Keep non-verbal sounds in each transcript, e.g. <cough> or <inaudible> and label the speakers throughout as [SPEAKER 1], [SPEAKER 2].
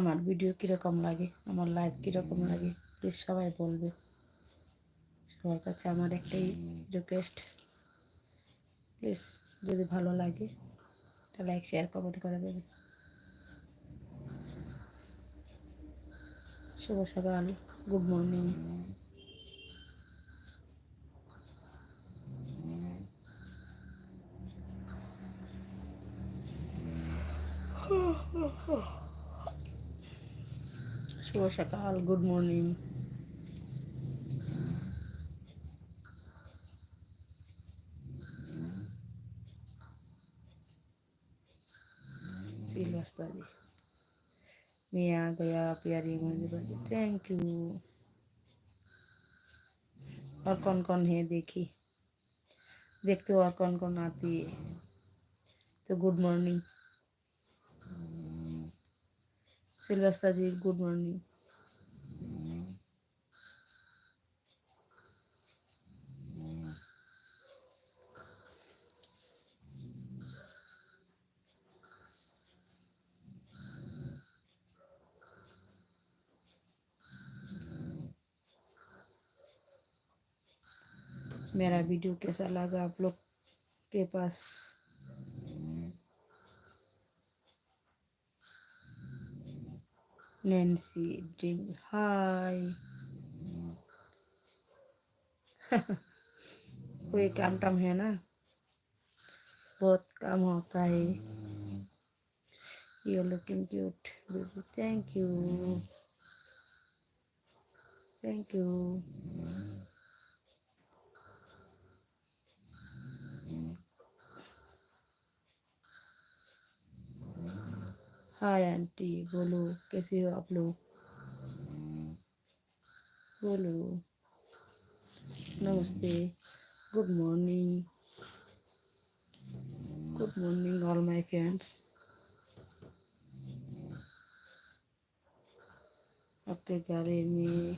[SPEAKER 1] আমার ভিডিও কীরকম লাগে, আমার লাইভ কীরকম লাগে প্লিজ সবাই বলবে। সবার কাছে আমার একটাই রিকোয়েস্ট প্লিজ যদি ভালো লাগে, একটা লাইক শেয়ার কমেন্ট করে দেবে। শুভ সকাল গুড মর্নিং শুভ সকাল suwa siya kaal. Good morning. Silwa study. Mia, kaya piyari mo. Thank you. Or kon-kon hai, dekhi. Dekhto or kon-kon aati. So good morning. सिलवस्ता जी गुड मॉर्निंग मेरा video कैसा लगा आप लोग के पास? Nancy Dream. Hi. <laughs> Quê cam trong hè nè. Both cam hồ tay. You're looking cute. Baby. Thank you. Thank you. Hi aunty, बोलो, कैसे हो आप लोग? बोलो। नमस्ते। Good morning good morning all my friends आपके गले में।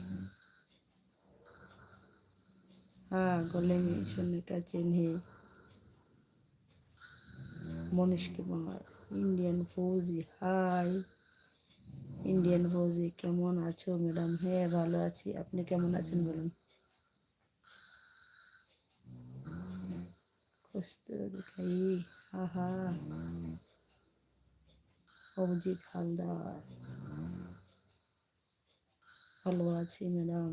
[SPEAKER 1] हाँ गले में सोने का चेन है। मनीष कुमार। ইন্ডিয়ান ফৌজি হাই ইন্ডিয়ান ফৌজি কেমন আছো ম্যাডাম হ্যাঁ ভালো আছি। আপনি কেমন আছেন, বলুন? দেখাই আহা। অভিজিৎ হালদার। ভালো আছি ম্যাডাম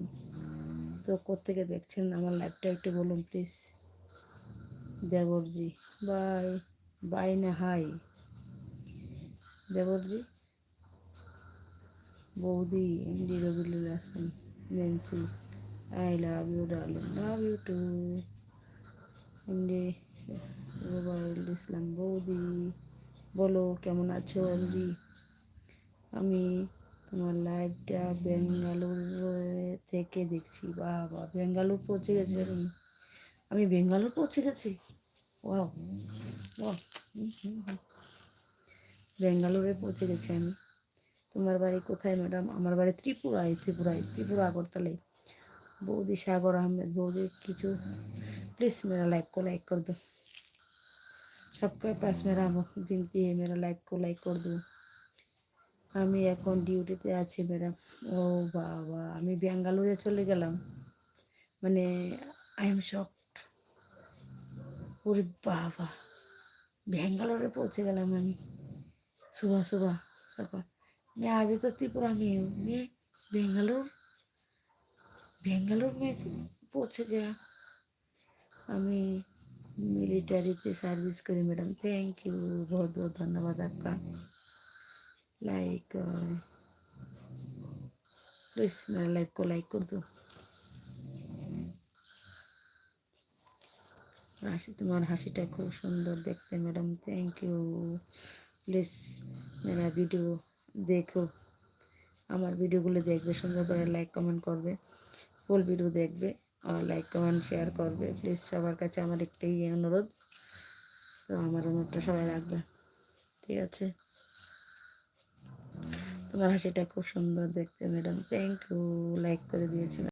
[SPEAKER 1] তো কোথেকে দেখছেন? আমার লাইফটা একটু বলুন প্লিজ দেবরজি। বাই বাই না হাই দেবরজি। বৌদি, MD Rabiul Hasan Nancy I love you darling, love you too. MD Rubail Islam, বৌদি, বলো কেমন আছো এমডি? আমি তোমার লাইভটা বেঙ্গালুর থেকে দেখছি। বাবা, বেঙ্গালুর পৌঁছে গেছে আমি। আমি বেঙ্গালুর পৌঁছে গেছি? Wow wow. হুম হুম হুম। বেঙ্গালোরে পৌঁছে গেছি আমি তোমার বাড়ি কোথায় ম্যাডাম আমার বাড়ি ত্রিপুরায় ত্রিপুরায় ত্রিপুরা আগরতলায় বৌদি সাগর আহমেদ বৌদি কিছু प्लीज़ मेरा लाइक को लाइक कर दो सबके पास मेरा বিনতি है मेरा लाइक को लाइक कर दो আমি এখন ডিউটিতে আছি ম্যাডাম ও বাবা আমি ব্যাঙ্গালোরে চলে গেলাম মানে আই এম শকড ওরে বাবা ব্যাঙ্গালোরে পৌঁছে গেলাম আমি सुबह सुबह सकाल मैं अभी तो त्रिपुरा में हूँ मैं बेंगलोर बेंगलोर में পৌঁছে গেলাম আমি মিলিটারিতে সার্ভিস করি ম্যাডাম থ্যাংক ইউ বহুত বহুত ধন্যবাদ आपका लाइक प्लीज़ मेरा लाइव को लाइक कर दो হাসি তোমার হাসিটা খুব সুন্দর দেখতে ম্যাডাম থ্যাংক ইউ প্লিজ মেরা ভিডিও দেখো, আমার ভিডিওগুলো দেখবে, সুন্দর করে লাইক কমেন্ট করবে ফুল ভিডিও দেখবে, আর লাইক কমেন্ট শেয়ার করবে। প্লিজ সবার কাছে আমার একটাই অনুরোধ, তো আমার অনুরোধটা সবাই রাখবে। ঠিক আছে? তোমার হাসিটা খুব সুন্দর দেখতে ম্যাডাম থ্যাংক ইউ লাইক করে দিয়েছি